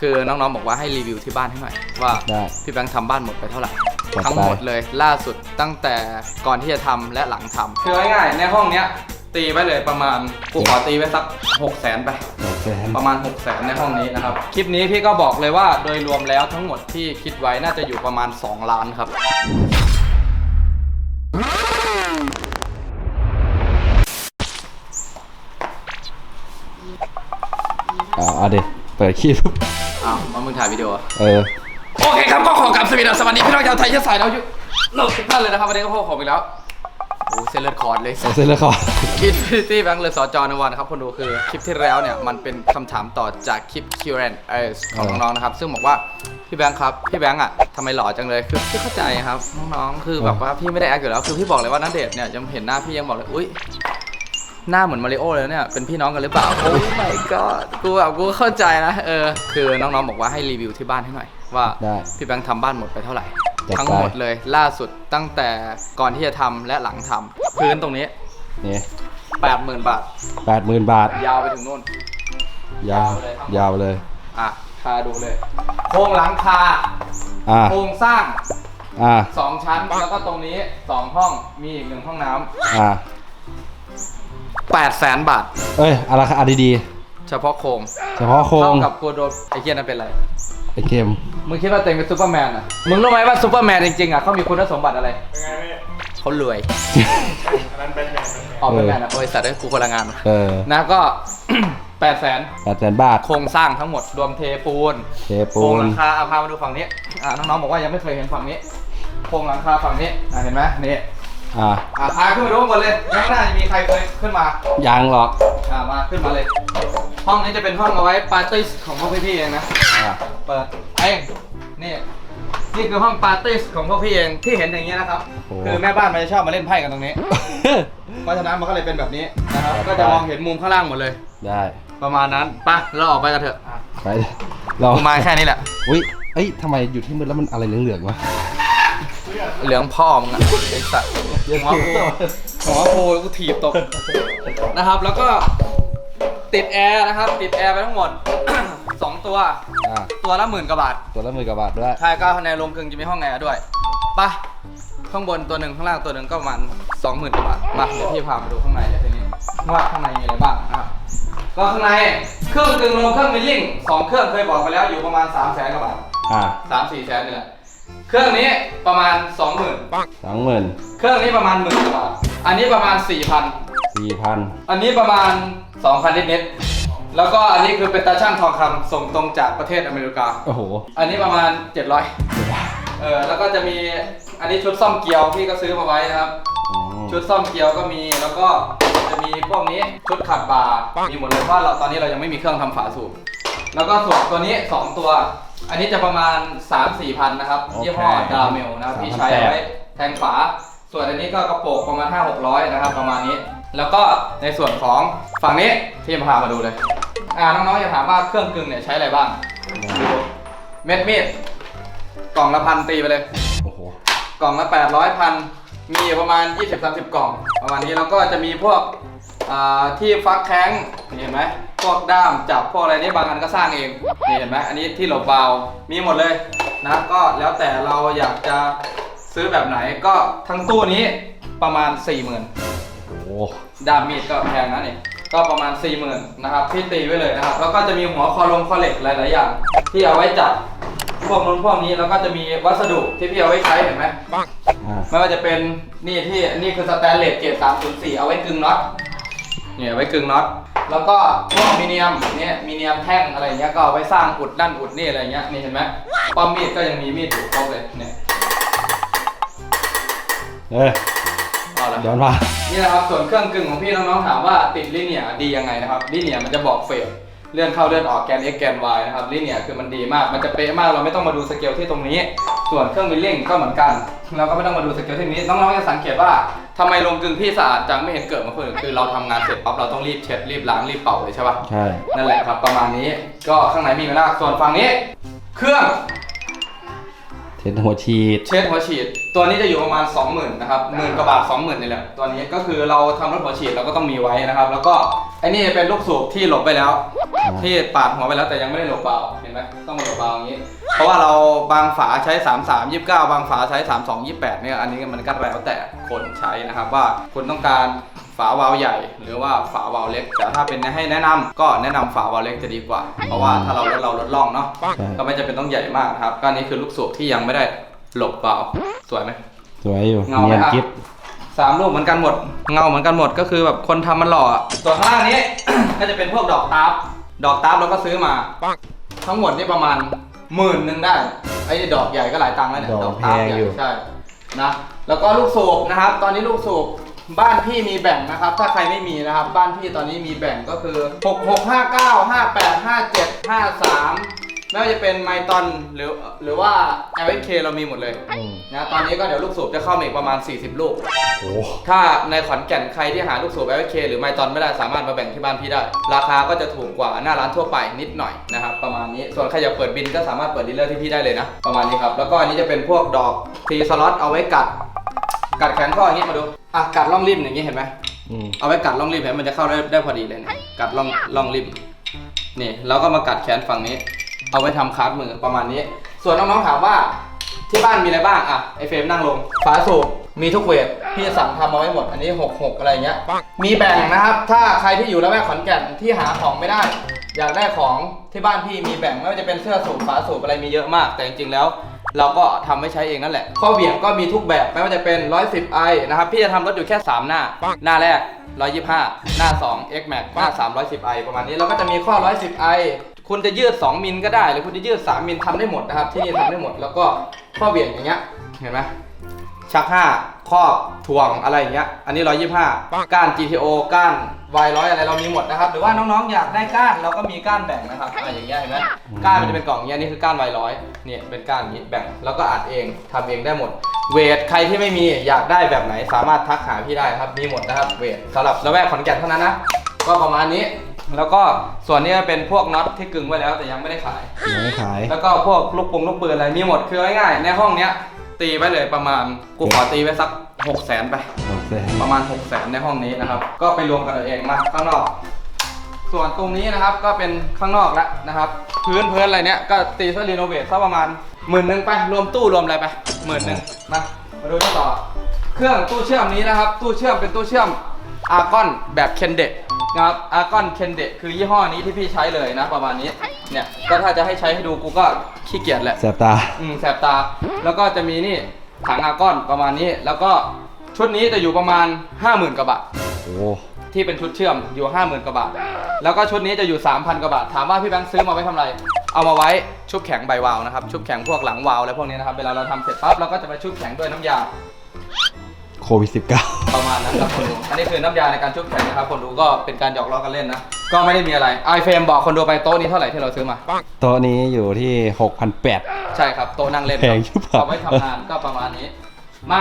คือน้องๆบอกว่าให้รีวิวที่บ้านให้หน่อยว่าได้ พี่แบงค์ทำบ้านหมดไปเท่าไหร่ จัดไปทั้งหมดเลยล่าสุดตั้งแต่ก่อนที่จะทำและหลังทำคือง่ายๆในห้องเนี้ยตีไปเลยประมาณกูขอตีไว้สัก6 0 0 0 0นไป โอเคประมาณ 6 0 0 0 0นในห้องนี้นะครับ คลิปนี้พี่ก็บอกเลยว่าโดยรวมแล้วทั้งหมดที่คิดไว้น่าจะอยู่ประมาณ 2 ล้านครับอ่าเอาดิเปิดคลิป อ้าวมามึงถ่ายวิดีโออะเออ โอเคครับก็ขอกลับสวัสดีสวัสดีพี่น้องชาวไทยเชื้อสายเราอยู่เราทุกท่านเลยนะครับวันนี้ก็พบกับผมอีกแล้วโอ้เซนเลือดคอร์ดเลย เอาเส้นแล้วก่อน อินฟินิตี้แบงค์เลยสจอนวันครับคนดูคือคลิปที่แล้วเนี่ย มันเป็นคำถามต่อจากคลิป Q&A ของน้องๆนะครับ ซึ่งบอกว่า พี่แบงค์ครับ พี่แบงค์อะทำไมหล่อจังเลย คือพี่เข้าใจครับ น้องๆคือแบบว่าพี่ไม่ได้แอคอยู่แล้ว คือพี่บอกเลยว่านัเดชน์เนี่ยยังเห็นหน้าพี่ยังบอกเลย อุ้ย หน้าเหมือนมาริโอเลยเนี่ย เป็นพี่น้องกันหรือเปล่า โอ้ my god กูแบบกูเข้าใจนะ เออ คือน้องๆบอกว่าให้รีวิวที่บ้านให้หน่อย ว่าได้พี่แบงค์ทำบ้านหมดไปเท่าไหร่ จัดไป ทั้งหมดเลยล่าสุดตั้งแต่ก่อนที่จะทำและหลังทำพื้นตรงนี้ นี่แปดหมื่นบาท แปดหมื่นบาท ยาวไปถึงนู่น ยาวเลยครับยาวเลย อะคาดูเลย โครงหลังคาอ่า โครงสร้างอ่า2ชั้น แล้วก็ตรงนี้2ห้องมีอีกหนึ่งห้องน้อ่าำ 8แสนบาท เอ้ยเอาราคาดีเฉพาะโครงๆเฉพาะโครเท่างกับกูโดนไอ้เกียนั่นเป็นไร ไอเกมมึงคิดว่าตัวเองเป็นซูเปอร์แมนอะ มึงรู้ไหมว่าซูเปอร์แมนจริงๆอะเขามีคุณสมบัติอะไรเป็นไงพี่เขารวยอันนั้นแบทแมนแบทแมนออกเป็นแมนอะบริษัทได้กูคนละงาน เออนะก็8แสนแปดแสนบาท โครงสร้างทั้งหมดรวมเทปูนเทโคปูรงนหลังคาเอาพามาดูฝั่งนี้อ่าน้องๆบอกว่ายังไม่เคยเห็นฝั่งนี้ โครงหลังคาฝั่งนี้อ่าเห็นไหมนี่ อ่าอ่าพาขึ้นมาดูข้างบนเลยยังไม่น่าจะมีใครเคยขึ้นมายังหรอกอ่ามาขึ้นมาเลย ห้องนี้จะเป็นห้องเอาไว้ปาร์ตี้ของพวกพี่ๆเองนะ อ่าเปิดเองนี่ นี่คือห้องปาร์ตี้ของพวกพี่เองที่เห็นอย่างนี้นะครับ คือแม่บ้านมันจะชอบมาเล่นไพ่กันตรงนี้ เพราะฉะนั้นมันก็เลยเป็นแบบนี้นะครับ ก็จะมองเห็นมุมข้างล่างหมดเลย ได้ประมาณนั้นไปเราออกไปกันเถอะอะไปเรากูมาแค่นี้แหละ อุ้ยเอ้ยทำไมอยู่ที่มืดแล้วมันอะไรเหลืองๆวะ เหลืองพ่อมึงอะไอ้สัตว์หัวโพหัวโพกูถีบตกนะครับ แล้วก็ติดแอร์นะครับ ติดแอร์ไปทั้งหมด2ตัว อ่าตัวละหมื่นกว่าบาทตัวละหมื่นกว่าบาทด้วย ใช่ก็ในโรงกลึงจะมีห้องแอร์ด้วยไปะข้างบนตัวหนึ่งข้างล่างตัวหนึ่งก็ประมาณสองหมื่นกว่าบาทมาเดี๋ยวพี่พามาดูข้างในเดี๋ยวทีนี้ว่าข้างในมีอะไรบ้างนะครับก็ข้างในเครื่องกลึงลงเครื่องมิลลิ่งสองเครื่องเคยบอกไปแล้วอยู่ประมาณ3ามแสนกว่าบาทอ่า สามสี่แสนนี่แหละ เครื่องนี้ประมาณสองหมื่นสองหมื่นเครื่องนี้ประมาณหมื่นกว่าบาทอันนี้ประมาณ 4,000 สี่พันอันนี้ประมาณ 2,000นิดๆแล้วก็อันนี้คือเป็นตาช่างทองคำส่งตรงจากประเทศอเมริกา โอ้โหอันนี้ประมาณ 700เออแล้วก็จะมีอันนี้ชุดซ่อมเกลียวพี่ก็ซื้อมาไว้นะครับ อืมชุดซ่อมเกลียวก็มีแล้วก็จะมีพวกนี้ชุดขัดบาร์มีหมดเลยเพราะเราตอนนี้เรายังไม่มีเครื่องทำฝาสูบแล้วก็ส่วนตัวนี้ 2 ตัว อันนี้จะประมาณ 3-4พันนะครับยี่ห้อดาเมลนะครับพี่ใช้เอาไว้แทงฝา ส่วนอันนี้ก็กระโปรงประมาณ 5-600 นะครับ ประมาณนี้ แล้วก็ในส่วนของฝั่งนี้ที่พามาดูเลย อ่าน้องๆจะถามว่าเครื่องกึ่งเนี่ยใช้อะไรบ้างดูเม็ดมีดกล่องละพันตีไปเลย โอ้โหกล่องละ800พันมีอยู่ประมาณ 20-30 กล่อง ประมาณนี้แล้วก็จะมีพวก อ่าที่ฟักแข้งนี่เห็นไหมพวกด้ามจับพวกอะไรนี่บางอันก็สร้างเองนี่เห็นไหมอันนี้ที่หลบเบามีหมดเลยนะก็แล้วแต่เราอยากจะซื้อแบบไหนก็ทั้งตู้นี้ประมาณ 40,000โอ้โหด้ามมีดก็แพงนะนี่ก็ประมาณ 40,000นะครับที่ตีไว้เลยนะครับ แล้วก็จะมีหัวคอลงคอเหล็กหลายๆอย่าง ที่เอาไว้จับพวกนู้นพวกนี้แล้วก็จะมีวัสดุที่พี่เอาไว้ใช้เห็นไหมอ่าไม่ว่าจะเป็นนี่ที่นี่คือสแตนเลสเกรด304 เอาไว้กึ่งน็อต เนี่ยเอาไว้กึ่งน็อตแล้วก็พวกมีเนียมเนี่ยมีเนียมแท่งอะไรเงี้ยก็เอาไว้สร้างอุดนั่นอุดนี่อะไรเงี้ยนี่เห็นไหมป้อมมีดก็ยังมีมีดอยู่ครบเลยเนี่ยเอ้ยเอาละย้อนมานี่นะครับส่วนเครื่องกึ่งของพี่น้องๆถามว่าติดลิเนียดียังไงนะครับลิเนียมันจะบอกเฟลเลื่อนเข้าเลื่อนออกแกน x แกน y นะครับลิเนียคือมันดีมากมันจะเป๊ะมากเราไม่ต้องมาดูสเกลที่ตรงนี้ ส่วนเครื่องมิลลิ่งก็เหมือนกัน เราก็ไม่ต้องมาดูสเกลที่นี้น้องๆจะสังเกตว่า ทำไมลงกึ่งพี่สะอาดจังไม่เห็นเกิดมาคนอื่นคือเราทำงานเสร็จปั๊บเราต้องรีบเช็ดรีบล้างรีบเป่าเลยใช่ปะใช่ นั่นแหละครับประมาณนี้ก็ข้างในมีไม่มากส่วนฝั่งนี้ เครื่องเทนหัวฉีด เช็ดหัวฉีด ตัวนี้จะอยู่ประมาณ 20,000นะครับหมื่นกว่าบาท20,000นี่แหละตัวนี้ก็คือเราทำรถหัวฉีดเราก็ต้องมีไว้นะครับ แล้วก็ไอ้นี่เป็นลูกสูบที่หลบไปแล้ว ที่ปาดหัวไปแล้วแต่ยังไม่ได้หลบเบาเห็นไหมต้องมาหลบเบาอย่างนี้ เพราะว่าเราบางฝาใช้ 3 3 29 บางฝาใช้ 3 2 28เนี่ยอันนี้มันก็แล้วแต่คนใช้นะครับว่าคุณต้องการฝาวาล์วใหญ่ หรือว่าฝาวาล์วเล็กแต่ถ้าเป็นให้แนะนำก็แนะนำฝาวาล์วเล็กจะดีกว่า เพราะว่าถ้าเราลดเราลดล่องเนาะใช่ก็ไม่จำเป็นต้องใหญ่มากนะครับก็อันนี้คือลูกสูบที่ยังไม่ได้หลบเบาสวยไหมสวยอยู่เงาไหมเนียนอะกิ๊บสามรูปเหมือนกันหมด เงาเหมือนกันหมดก็คือแบบคนทำมันหล่ออะส่วนข้างล่างนี้ ก็จะเป็นพวกดอกตาบดอกตาบเราก็ซื้อมา ทั้งหมดนี่ประมาณ หมื่นหนึ่งได้ ไอ้ดอกใหญ่ก็หลายตังค์แล้วเนี่ยดอกตาบแพงใหญ่อยู่ ใช่นะ แล้วก็ลูกสูบนะครับ ตอนนี้ลูกสูบบ้านพี่มีแบ่งนะครับ ถ้าใครไม่มีนะครับ บ้านพี่ตอนนี้มีแบ่งก็คือ 6 6 5 9 5 8 5 7 5 3 ไม่ว่าจะเป็นไมตอนหรือหรือว่า LK เรามีหมดเลยอืมนะตอนนี้ก็เดี๋ยวลูกสูบจะเข้ามาอีกประมาณ 40 ลูก โอ้ถ้าในขอนแก่นใครที่หาลูกสูบ LK หรือไมตอนไม่ได้สามารถมาแบ่งที่บ้านพี่ได้ ราคาก็จะถูกกว่าหน้าร้านทั่วไปนิดหน่อยนะครับประมาณนี้ส่วนใครอยากเปิดบินก็สามารถเปิดดีลเลอร์ที่พี่ได้เลยนะประมาณนี้ครับแล้วก็อันนี้จะเป็นพวกดอกทีสล็อตเอาไว้กัด กัดแขนข้ออย่างนี้มาดูอะกัดล่องริมอย่างนี้เห็นไหม อืมเอาไว้กัดล่องริมเห็นมันจะเข้าได้ได้พอดีเลยเนี่ยกัดล่องล่องริมนี่แล้วก็มากัดแขนฝั่งนี้ เอาไว้ทำคาร์ดมือประมาณนี้ ส่วนน้องๆถามว่าที่บ้านมีอะไรบ้างอะไอเฟรมนั่งลงฝาสูบมีทุกเวทพี่สั่งทำมาไว้หมดอันนี้66อะไรเงี้ยมีแบ่งนะครับ ถ้าใครที่อยู่ละแวกขอนแก่นที่หาของไม่ได้ อยากได้ของที่บ้านพี่มีแบ่งไม่ว่าจะเป็นเสื้อสูบฝาสูบอะไรมีเยอะมาก แต่จริงๆแล้ว เราก็ทำไว้ใช้เองนั่นแหละข้อเหวี่ยงก็มีทุกแบบไม่ว่าจะเป็น 110 i นะครับพี่จะทำรถอยู่แค่ 3 หน้า หน้าแรก 125 หน้า 2 x max หน้า 310 i ประมาณนี้ แล้วก็จะมีข้อ 110 i คุณจะยืด 2 มิลก็ได้ หรือคุณจะยืด 3 มิลทำได้หมดนะครับ ที่นี่ทำได้หมด แล้วก็ข้อเหวี่ยงอย่างเงี้ย เห็นไหมชัก5ครอบถ่วงอะไรอย่างเงี้ย อันนี้125ก้าน GTO ก้าน Y100 อยอะไรเรามีหมดนะครับ หรือว่าน้องๆ อยากได้ก้านเราก็มีก้านแบ่งนะครับอะอย่างเงี้ยเห็นไหมก้านมันจะเป็นกล่องเงี้ยนี่คือก้าน Y100 เนี่ยเป็นก้านอย่างงี้แบ่งแล้วก็อัดเองทำเองได้หมด เวทใครที่ไม่มีอยากได้แบบไหนสามารถทักหาพี่ได้ครับมีหมดนะครับเวทสำหรับระแวกขอนแก่นเท่านั้นนะก็ประมาณนี้ แล้วก็ส่วนนี้เป็นพวกน็อตที่กึงไว้แล้วแต่ยังไม่ได้ขาย ยังไม่ขาย แล้วก็พวกลูกปงลูกปืนอะไรมีหมดคือง่ายๆในห้องเนี้ยตีไปเลยประมาณกูขอตีไปสัก6 0แสนไป โอเคประมาณ6 0แสนในห้องนี้นะครับ ก็ไปรวมกันเอาเองมาข้างนอก ส่วนตรงนี้นะครับก็เป็นข้างนอกแล้วนะครับ พื้นเพื้นอะไรเนี้ยก็ตีซะรีโนเวทซะประมาณหมื่นหนึ่งไปรวมตู้รวมอะไรไปหมื่นหนึ่งมามาดูกันต่อ เครื่องตู้เชื่อมนี้นะครับ ตู้เชื่อมเป็นตู้เชื่อมอาร์กอนแบบเคนเด นะครับอาร์กอนเคนเดคือยี่ห้อนี้ที่พี่ใช้เลยนะ ประมาณนี้ เนี่ย ก็ถ้าจะให้ใช้ให้ดูกูก็ขี้เกียจแหละ แสบตา อืมแสบตา แล้วก็จะมีนี่ถังอาร์กอนประมาณนี้ แล้วก็ชุดนี้จะอยู่ประมาณ 50,000กว่าบาท โอ้ที่เป็นชุดเชื่อมอยู่ 50,000กว่าบาท แล้วก็ชุดนี้จะอยู่ 3,000กว่าบาท ถามว่าพี่แบงค์ซื้อมาไว้ทำอะไร เอามาไว้ชุบแข็งใบวาล์วนะครับ ชุบแข็งพวกหลังวาล์วอะไรพวกนี้นะครับ เวลาเราทำเสร็จปั๊บเราก็จะไปชุบแข็งด้วยน้ำยาโค วิด 19 ประมาณนั้นครับคนดูอันนี้คือน้ำยาในการชุบแข็งนะครับ คนดูก็เป็นการหยอกล้อกันเล่นนะ ก็ไม่ได้มีอะไรไอเฟรมบอกคนดูไปโต๊ะนี้เท่าไหร่ที่เราซื้อมา โต๊ะนี้อยู่ที่ 6,800 ใช่ครับ โต๊ะนั่งเล่นแพงชิบหาย เอาไว้ทำงานก็ประมาณนี้ มา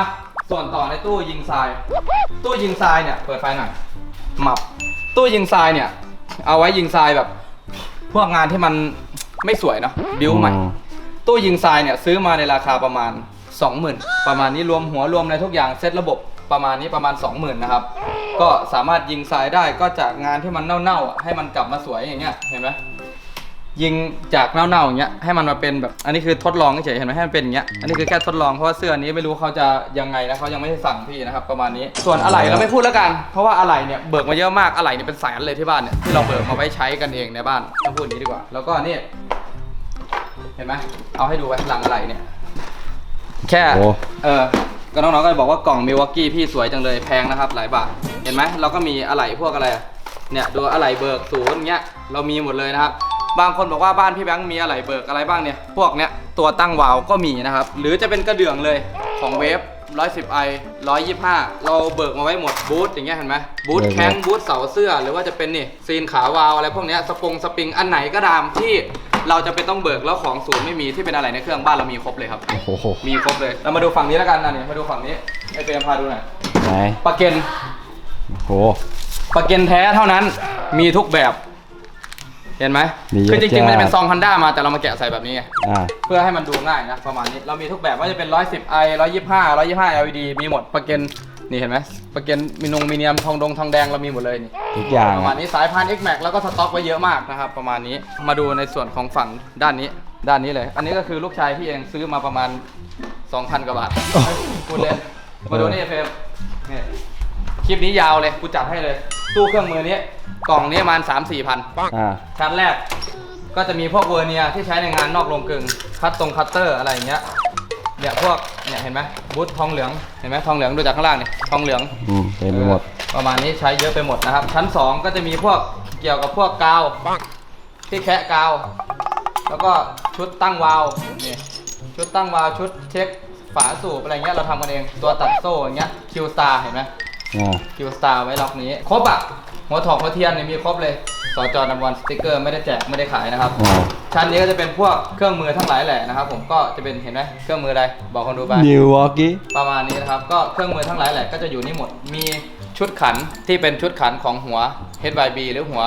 ส่วนต่อในตู้ยิงทราย ตู้ยิงทรายเนี่ย เปิดไฟหน่อยหมับ ตู้ยิงทรายเนี่ย เอาไว้ยิงทรายแบบ พวกงานที่มันไม่สวยเนาะ บิวใหม่ อืม ตู้ยิงทรายเนี่ยซื้อมาในราคาประมาณ 20,000 ประมาณนี้รวมหัวรวมในทุกอย่างเซตระบบประมาณนี้ประมาณ 20,000นะครับ ก็สามารถยิงทรายได้ก็จากงานที่มันเน่าๆอะให้มันกลับมาสวยอย่างเงี้ยเห็นไหมยิงจากเน่าๆอย่างเงี้ยให้มันมาเป็นแบบอันนี้คือทดลองเฉยๆเห็นไหมให้มันเป็นอย่างเงี้ยอันนี้คือแค่ทดลองเพราะว่าเสื้อนี้ไม่รู้เขาจะยังไงนะเขายังไม่ได้สั่งพี่นะครับประมาณนี้ ส่วนอะไหล่เราไม่พูดแล้วกัน เพราะว่าอะไหล่เนี่ยเบิกมาเยอะมากอะไหล่เนี่ยเป็นแสนเลยที่บ้านเนี่ยที่เราเบิกมาไว้ใช้กันเองในบ้านต้องพูดอย่างนี้ดีกว่า แล้วก็นี่เห็นไหมเอาให้ดูไว้หลังอะไรเนี่ย แค่โอ้ เออก็น้องๆก็บอกว่ากล่องมิวอกกี้พี่สวยจังเลยแพงนะครับหลายบาทเห็นไหมเราก็มีอะไหล่พวกอะไรอะเนี่ยดูอะไหล่เบิกศูนย์เงี้ยเรามีหมดเลยนะครับบางคนบอกว่าบ้านพี่แบงค์มีอะไหล่เบิกอะไรบ้างเนี่ยพวกเนี้ยตัวตั้งวาล์วก็มีนะครับหรือจะเป็นกระเดื่องเลยของเวฟ 110 i 125 เราเบิกมาไว้หมดบูทอย่างเงี้ยเห็นไหมบูทแข้ง บูทเสาเสื้อหรือว่าจะเป็นนี่ซีนขาวาล์วอะไรพวกเนี้ยสปงสปริงอันไหนก็ตามที่ เราจะเป็นต้องเบิกแล้วของศูนย์ไม่มีที่เป็นอะไรในเครื่องบ้านเรามีครบเลยครับ โอ้โหมีครบเลย เรามาดูฝั่งนี้แล้วกันนะเนี่ยมาดูฝั่งนี้ไอเฟรมพาดูหน่อยไหนปลาเกนโอ้โห ปลาเกนแท้เท่านั้นมีทุกแบบ เห็นไหมมีเยอะคือจริงๆ มันจะเป็นจัด ซองฮันด้ามาแต่เรามาแกะใส่แบบนี้ไงอ่า เพื่อให้มันดูง่ายนะประมาณนี้เรามีทุกแบบว่าจะเป็น 110i 125 125 LED มีหมดประเกนนี่เห็นไหมประเกนมีนงมีเนียมทองดงทองแดงเรามีหมดเลยนี่ ทุกอย่างประมาณนี้สายพันธุ์ X Max แล้วก็สต็อกไว้เยอะมากนะครับ ประมาณนี้มาดูในส่วนของฝั่งด้านนี้ ด้านนี้เลย อันนี้ก็คือลูกชายพี่เองซื้อมาประมาณ 2,000 กว่าบาทพูดเล่นมาดูนี่เฟรมนี่คลิปนี้ยาวเลยกูจัดให้เลย ตู้เครื่องมือนี้กล่องนี้ประมาณ 3-4พันอ่า ชั้นแรก ก็จะมีพวกเวอร์เนียร์ที่ใช้ในงานนอกโรงกลึง คัตตรงคัตเตอร์อะไรอย่างเงี้ยเนี่ยพวกเนี่ยเห็นไหมบูททองเหลืองเห็นไหมทองเหลืองดูจากข้างล่างนี่ทองเหลืองอืมเต็มไปหมด เออประมาณนี้ใช้เยอะไปหมดนะครับ ชั้น 2 ก็จะมีพวกเกี่ยวกับพวกกาวที่แคะกาว แล้วก็ชุดตั้งวาล์วนี่ชุดตั้งวาล์วชุดเช็คฝาสูบอะไรเงี้ยเราทำกันเองตัวตัดโซ่อย่างเงี้ยคิวสตาร์เห็นไหม อ่าคิวสตาร์ไว้ล็อกนี้ครบอะหัวถอกหัวเทียนเนี่ยมีครบเลยสจนัมวันสติ๊กเกอร์ไม่ได้แจกไม่ได้ขายนะครับอ่าชั้นนี้ก็จะเป็นพวกเครื่องมือทั้งหลายแหละนะครับ ผมก็จะเป็นเห็นไหมเครื่องมืออะไรบอกคนดูไป นิววอร์กี้ประมาณนี้นะครับ ก็เครื่องมือทั้งหลายแหละก็จะอยู่นี่หมด มีชุดขันที่เป็นชุดขันของหัว HYB หรือหัว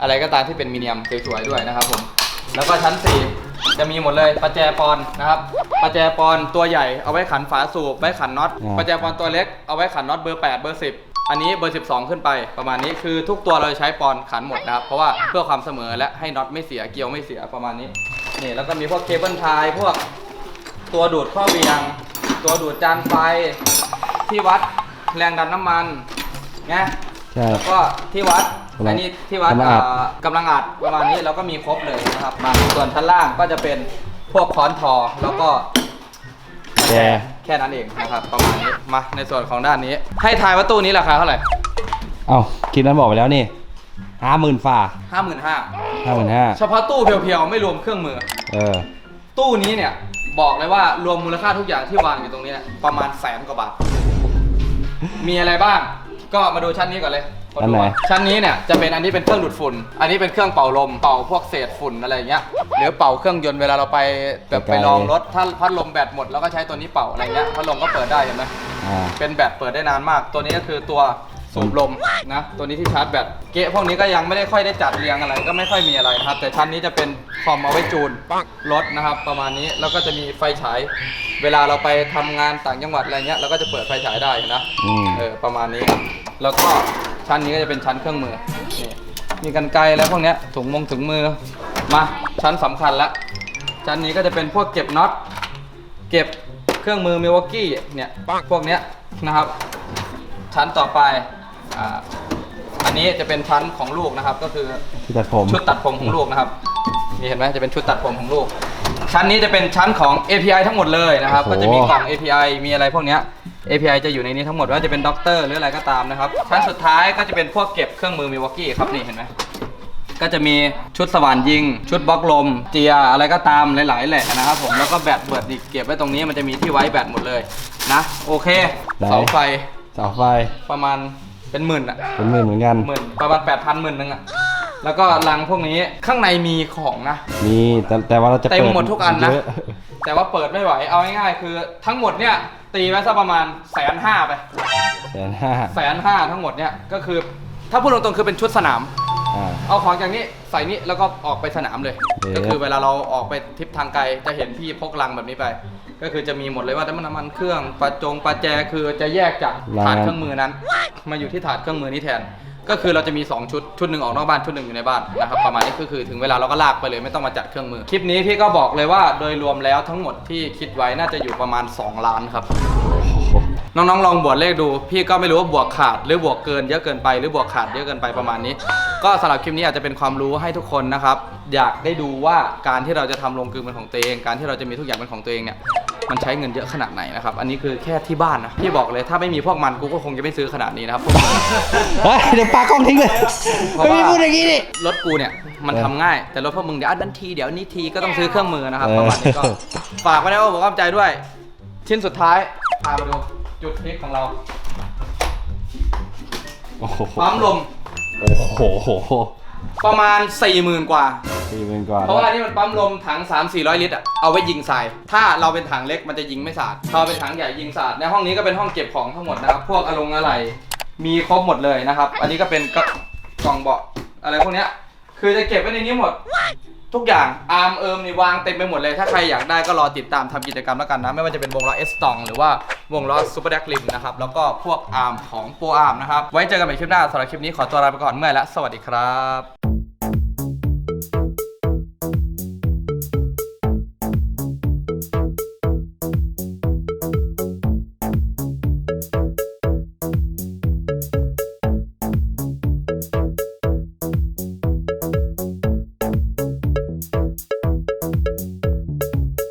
อะไรก็ตามที่เป็นมีเนียมสวยๆด้วยนะครับผม แล้วก็ชั้น 4 จะมีหมดเลยประแจปอนนะครับประแจปอนตัวใหญ่เอาไว้ขันฝาสูบไว้ขันน็อตอ่าประแจปอนตัวเล็กเอาไว้ขันน็อตเบอร์ 8 เบอร์ 10 อันนี้เบอร์ 12 ขึ้นไปประมาณนี้คือทุกตัวเราจะใช้ปอนขันหมดนะครับ เพราะว่าเพื่อความเสมอและให้น็อตไม่เสียเกลียวไม่เสียประมาณนี้นี่แล้วก็มีพวกเคเบิลไทยพวก ตัวดูดข้อเวียง ตัวดูดจานไฟที่วัดแรงดันน้ำมันไง ใช่ แล้วก็ที่วัดกำลัง อันนี้ที่วัดกำลังอัดอ่ากำลังอัดประมาณนี้เราก็มีครบเลยนะครับมาส่วนชั้นล่างก็จะเป็นพวกค้อนทอแล้วก็แกแค่นั้นเองนะครับประมาณนี้มาในส่วนของด้านนี้ ให้ทายว่าตู้นี้ราคาเท่าไหร่เอ้าคลิปนั้นบอกไปแล้วนี่ห้าหมื่นฝ่าห้าหมื่นห้าห้าหมื่นห้าเฉพาะตู้เพียวๆไม่รวมเครื่องมือ เออ ตู้นี้เนี่ยบอกเลยว่ารวมมูลค่าทุกอย่างที่วางอยู่ตรงนี้เนี่ยประมาณแสนกว่าบาท มีอะไรบ้าง ก็มาดูชั้นนี้ก่อนเลยค อันไหนดูว่าชั้นนี้เนี่ยจะเป็นอันนี้เป็นเครื่องดูดฝุ่น อันนี้เป็นเครื่องเป่าลม เป่าพวกเศษฝุ่นอะไรอย่างเงี้ย หรือเป่าเครื่องยนต์เวลาเราไปแบบไปลองรถ ถ้าพัดลมแบตหมดเราก็ใช้ตัวนี้เป่าอะไรเงี้ย พัดลมก็เปิดได้เห็นไหมอ่า เป็นแบตเปิดได้นานมาก ตัวนี้ก็คือตัว สูบลมนะ ตัวนี้ที่ชาร์จแบตเกะพวกนี้ก็ยังไม่ได้ค่อยได้จัดเรียงอะไร ก็ไม่ค่อยมีอะไรนะครับ แต่ชั้นนี้จะเป็นคอมเอาไว้จูนรถนะครับ ประมาณนี้แล้วก็จะมีไฟฉาย เวลาเราไปทำงานต่างจังหวัดอะไรเงี้ยเราก็จะเปิดไฟฉายได้นะอืมเออประมาณนี้ แล้วก็ชั้นนี้ก็จะเป็นชั้นเครื่องมือนี่มีกันไกรแล้วพวกเนี้ยถุงมงถุงมือมาชั้นสำคัญละชั้นนี้ก็จะเป็นพวกเก็บน็อตเก็บเครื่องมือมิวอกกี้เนี่ยพวกเนี้ยนะครับ ชั้นต่อไป อ่าอันนี้จะเป็นชั้นของลูกนะครับ ก็คือที่ตัดผมชุดตัดผมของลูกนะครับนี่เห็นไหมจะเป็นชุดตัดผมของลูก ชั้นนี้จะเป็นชั้นของ API ทั้งหมดเลยนะครับโอ้โหก็จะมีกล่อง API มีอะไรพวกเนี้ย API จะอยู่ในนี้ทั้งหมดว่าจะเป็นด็อกเตอร์หรืออะไรก็ตามนะครับ ชั้นสุดท้ายก็จะเป็นพวกเก็บเครื่องมือมิวอกกี้ครับนี่เห็นไหมก็จะมีชุดสว่านยิง ชุดบล็อกลม เจียอะไรก็ตามหลาย ๆ แหละนะครับผมแล้วก็แบตเบิดอีกเก็บไว้ตรงนี้มันจะมีที่ไว้แบตหมดเลยนะ โอเคได้เสาไฟเสาไฟประมาณ เป็นหมื่นอะเป็นหมื่นเหมือนกัน หมื่นประมาณแปดพันหมื่นนึงอะแล้วก็ลังพวกนี้ข้างในมีของนะ มีแต่แต่ว่าเราจะเต็มปิหมดทุกอันนะ เยแต่ว่าเปิดไม่ไหว เอาง่ายๆคือทั้งหมดเนี่ยตีไว้สักประมาณแสนห้าไปแสนห้าแสนห้าทั้งหมดเนี่ยก็คือถ้าพูดตรงๆคือเป็นชุดสนาม อ่า เอาของจากนี้ใส่นี้แล้วก็ออกไปสนามเลย เอ๊ะ ก็คือเวลาเราออกไปทริปทางไกลจะเห็นพี่พกลังแบบนี้ไป ก็คือจะมีหมดเลยว่าน้ำมันเครื่องปลาจงปลาแจคือจะแยกจากถาดเครื่องมือนั้น มาอยู่ที่ถาดเครื่องมือนี้แทน ก็คือเราจะมี 2 ชุดชุดหนึ่งออกนอกบ้านชุดหนึ่งอยู่ในบ้านนะครับประมาณนี้ก็คือถึงเวลาเราก็ลากไปเลยไม่ต้องมาจัดเครื่องมือคลิปนี้พี่ก็บอกเลยว่าโดยรวมแล้วทั้งหมดที่คิดไว้น่าจะอยู่ประมาณ 2 ล้านครับ น้องๆลองบวกเลขดู พี่ก็ไม่รู้ว่าบวกขาดหรือบวกเกินเยอะเกินไป หรือบวกขาดเยอะเกินไปประมาณนี้ ก็สำหรับคลิปนี้อาจจะเป็นความรู้ให้ทุกคนนะครับ อยากได้ดูว่าการที่เราจะทำโรงกลึงเป็นของตัวเอง การที่เราจะมีทุกอย่างเป็นของตัวเองเนี่ยมันใช้เงินเยอะขนาดไหนนะครับ อันนี้คือแค่ที่บ้านนะ พี่บอกเลยถ้าไม่มีพวกมันกูก็คงจะไม่ซื้อขนาดนี้นะครับพวกมัน เฮ้ยเดี๋ยวปากล้องทิ้งเลยเพราะไม่ว่ามีพูดอย่างนี้ดิ รถกูเนี่ยมันเออทำง่ายแต่รถพวกมึงเดี๋ยวอันนั้นทีเดี๋ยวนี้ทีก็ต้องซื้อเครื่องมือนะครับเออประมาณนี้ก็ฝากไว้นะว่าผมกำใจด้วย ชิ้นสุดท้าย พามาดูจุดพลิกของเราโอ้โหปั๊มลมโอ้โหประมาณ 40,000 กว่า สี่หมื่นกว่าเพราะว่าอันนี้มันปั๊มลมถัง 3 400 ลิตรอะเอาไว้ยิงทราย ถ้าเราเป็นถังเล็กมันจะยิงไม่สาดถ้าเราเป็นถังใหญ่ยิงสาด ในห้องนี้ก็เป็นห้องเก็บของทั้งหมดนะครับ พวกอารมณ์อะไร มีครบหมดเลยนะครับ อันนี้ก็เป็นกระกล่องเบาะอะไรพวกเนี้ย คือจะเก็บไว้ในนี้หมด ทุกอย่างอาร์มเอิมนี่วางเต็มไปหมดเลย ถ้าใครอยากได้ก็รอติดตามทำกิจกรรมแล้วกันนะ ไม่ว่าจะเป็นวงล้อเอสตองหรือว่าวงล้อซูเปอร์แดกลิมนะครับ แล้วก็พวกอาร์มของโปรอาร์มนะครับ ไว้เจอกันใหม่คลิปหน้าสำหรับคลิปนี้ขอตัวลาไปก่อนเมื่อยแล้วสวัสดีครับ